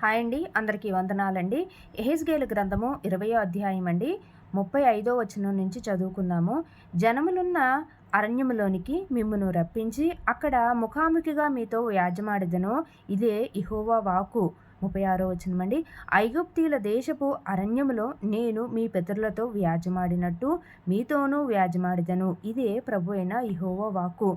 Hi అండి అందరికీ వందనాలండి. ఎహెస్గేలు గ్రంథము ఇరవయో అధ్యాయం అండి. ముప్పై ఐదో వచనం నుంచి చదువుకుందాము. జనములున్న అరణ్యములోనికి మిమ్మును రప్పించి అక్కడ ముఖాముఖిగా మీతో వ్యాజమాడిదను ఇదే ఇహోవా వాకు ముప్పై ఆరో వచనమండి ఐగుప్తీల దేశపు అరణ్యములో నేను మీ పితరులతో వ్యాజమాడినట్టు మీతోనూ వ్యాజమాడిదను. ఇదే ప్రభు అయిన ఇహోవా వాకు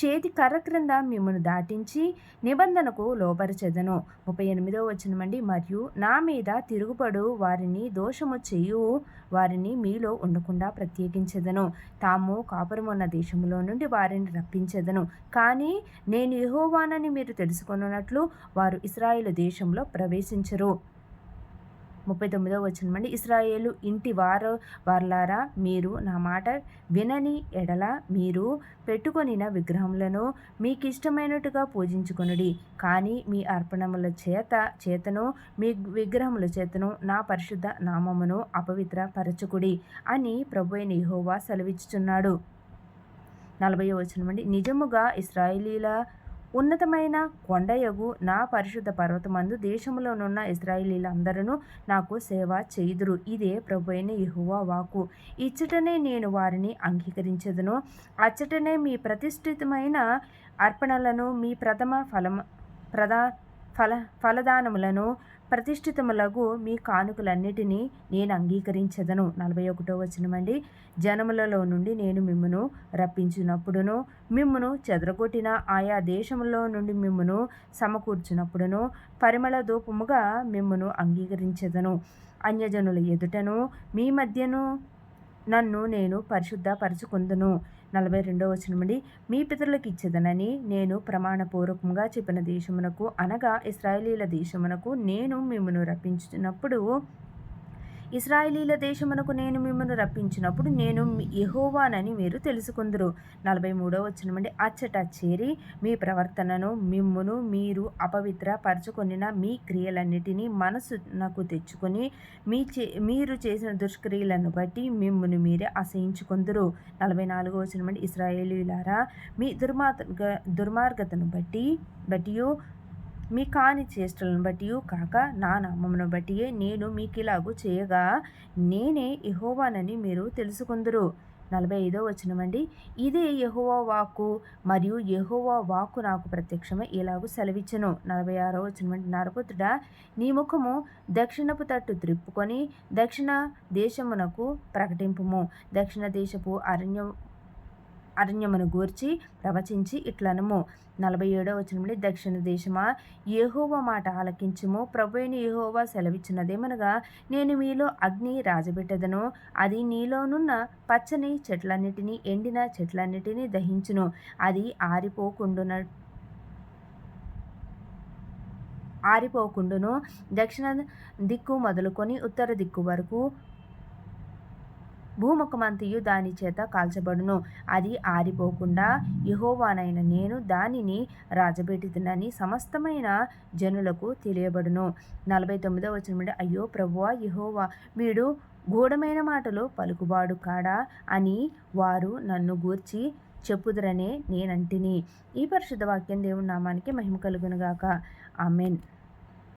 చేతి కర్ర క్రింద మిమ్మల్ని దాటించి నిబంధనకు లోపరిచెదను ముప్పై ఎనిమిదో వచనమండి. మరియు నా మీద తిరుగుపడు వారిని దోషము చేయు వారిని మీలో ఉండకుండా ప్రత్యేకించెదను. తాము కాపురమున్న దేశంలో నుండి వారిని రప్పించెదను. కానీ నేను యహోవానని మీరు తెలుసుకున్నట్లు వారు ఇస్రాయేల్ దేశంలో ప్రవేశించరు. ముప్పై తొమ్మిదో వచ్చినమండి ఇస్రాయేలు ఇంటి వారు వార్లారా మీరు నా మాట వినని ఎడల మీరు పెట్టుకొనిన విగ్రహములను మీకు ఇష్టమైనట్టుగా పూజించుకొనుడి. కానీ మీ అర్పణముల చేత చేతను మీ విగ్రహముల చేతను నా పరిశుద్ధ నామమును అపవిత్ర పరచుకుడి అని ప్రభు అయిన యహోవా సెలవిచ్చుచున్నాడు. నలభై వచనమండి నిజముగా ఇస్రాయేలీల ఉన్నతమైన కొండయగు నా పరిశుద్ధ పర్వతమందు దేశంలోనున్న ఇజ్రాయిలీలందరూ నాకు సేవ చేయుదురు. ఇదే ప్రభు అయిన యహువా వాకు ఇచ్చటనే నేను వారిని అంగీకరించదును. అచ్చటనే మీ ప్రతిష్ఠితమైన అర్పణలను మీ ప్రథమ ఫలం ప్రధా ఫల ఫలదానములను ప్రతిష్ఠితములగు మీ కానుకలన్నిటినీ నేను అంగీకరించదను. నలభై ఒకటో వచనమండి జనములలో నుండి నేను మిమ్మను రప్పించినప్పుడును మిమ్మును చెదరగొట్టిన ఆయా దేశములో నుండి మిమ్మును సమకూర్చినప్పుడును పరిమళ దూపముగా మిమ్మును అంగీకరించదను. అన్యజనుల ఎదుటను మీ మధ్యను నన్ను నేను పరిశుద్ధపరచుకుందును. నలభై రెండవ వచనమండి. మీ పితరులకు ఇచ్చేదనని నేను ప్రమాణపూర్వకంగా చెప్పిన దేశమునకు అనగా ఇస్రాయేలీల దేశమునకు నేను మిమ్మను రప్పించినప్పుడు ఇస్రాయేలీల దేశమునకు నేను మిమ్మల్ని రప్పించినప్పుడు నేను యహోవానని మీరు తెలుసుకుందరు. నలభై మూడవ వచ్చినమండి అచ్చట చేరి మీ ప్రవర్తనను మిమ్మును మీరు అపవిత్ర పరచుకొనిన మీ క్రియలన్నిటినీ మనసు నాకు తెచ్చుకొని మీ చే మీరు చేసిన దుష్క్రియలను బట్టి మిమ్మును మీరే అసహించుకుందరు. నలభై నాలుగో వచ్చినమండి ఇస్రాయేలీలారా మీ దుర్మార్గ దుర్మార్గతను బట్టి బట్టి మీ కాని చేష్టలను బట్టి కాక నా నామమును బట్టియే నేను మీకు మీకిలాగు చేయగా నేనే యహోవానని మీరు తెలుసుకుందరు. నలభై ఐదో వచనమండి. ఇదే యహోవా వాక్కు మరియు యహోవా వాక్కు నాకు ప్రత్యక్షమై ఇలాగూ సెలవిచ్చను. నలభై ఆరో వచనమండి. నరపుతుడ నీ ముఖము దక్షిణపు తట్టు త్రిప్పుకొని దక్షిణ దేశమునకు ప్రకటింపుము. దక్షిణ దేశపు అరణ్యం అరణ్యమును గూర్చి ప్రవచించి ఇట్లనము. నలభై ఏడవ వచనంలో దక్షిణ దేశమా ఏహోవా మాట ఆలకించుము. ప్రభుని ఏహోవా సెలవిచ్చినదేమనగా నేను మీలో అగ్ని రాజబెట్టదను. అది నీలోనున్న పచ్చని చెట్లన్నిటినీ ఎండిన చెట్లన్నిటినీ దహించును. అది ఆరిపోకుండున ఆరిపోకుండును. దక్షిణ దిక్కు మొదలుకొని ఉత్తర దిక్కు వరకు భూముఖమంతియు దాని చేత కాల్చబడును. అది ఆరిపోకుండా యహోవానైన నేను దానిని రాజబెట్టినని సమస్తమైన జనులకు తెలియబడును. నలభై తొమ్మిదో వచ్చిన అయ్యో ప్రభువా యహోవా వీడు గూఢమైన మాటలు పలుకుబాడు కాడా అని వారు నన్ను గూర్చి చెప్పుదురనే నేనంటిని. ఈ పరిశుద్ధ వాక్యం దేవుని నామానికి మహిమ కలుగునుగాక. ఆమెన్.